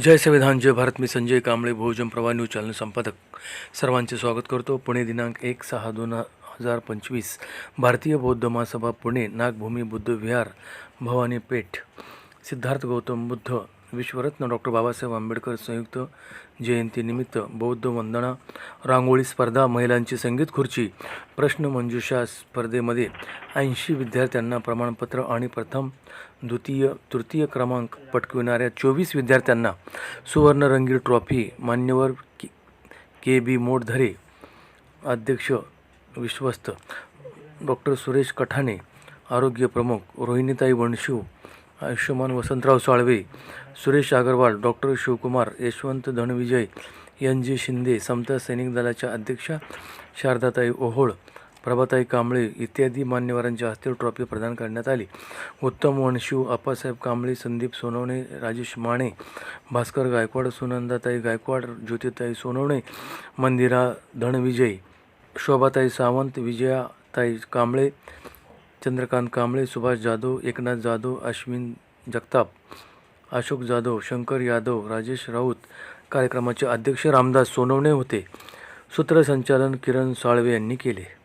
जय संविधान जय भारत मी संजय कांबळे बहुजन प्रवाह news channel संपादक. सर्वांचे स्वागत करतो पुणे दिनांक एक सहा दोन हजार पंचवीस. भारतीय बौद्ध महासभा पुणे नागभूमी बुद्ध विहार भवानी पेठ. सिद्धार्थ गौतम बुद्ध विश्वरत्न डॉक्टर बाबासाहेब आंबेडकर संयुक्त जयंतीनिमित्त बौद्ध वंदना रांगोळी स्पर्धा महिलांची संगीत खुर्ची प्रश्न मंजुषा स्पर्धेमध्ये ऐंशी विद्यार्थ्यांना प्रमाणपत्र आणि प्रथम द्वितीय तृतीय क्रमांक पटकविणाऱ्या चोवीस विद्यार्थ्यांना सुवर्णरंगीर ट्रॉफी मान्यवर के के बी मोडधरे अध्यक्ष विश्वस्त डॉक्टर सुरेश कठाणे आरोग्य प्रमुख रोहिणीताई Wanshiv Ayushman Vasantrao Salve Suresh Agarwal doctor Shivkumar Yashwant Dhanvijay N G Shinde Samata Sainik दलाच्या अध्यक्षा शारदाताई ओहोळ प्रभाताई कांबळे इत्यादी मान्यवरांच्या हस्ते ट्रॉफी प्रदान करण्यात आली. उत्तम वणशिव आप्पासाहेब कांबळे संदीप सोनवणे राजेश माने भास्कर गायकवाड सुनंदाताई गायकवाड ज्योतिताई सोनवणे मंदिरा धनविजय शोभाताई सावंत विजयाताई कांबळे चंद्रकांत कांबळे सुभाष जाधव एकनाथ जाधव अश्विन जगताप अशोक जाधव शंकर यादव राजेश राऊत कार्यक्रमाचे अध्यक्ष रामदास सोनवणे होते. सूत्रसंचालन किरण साळवे यांनी केले.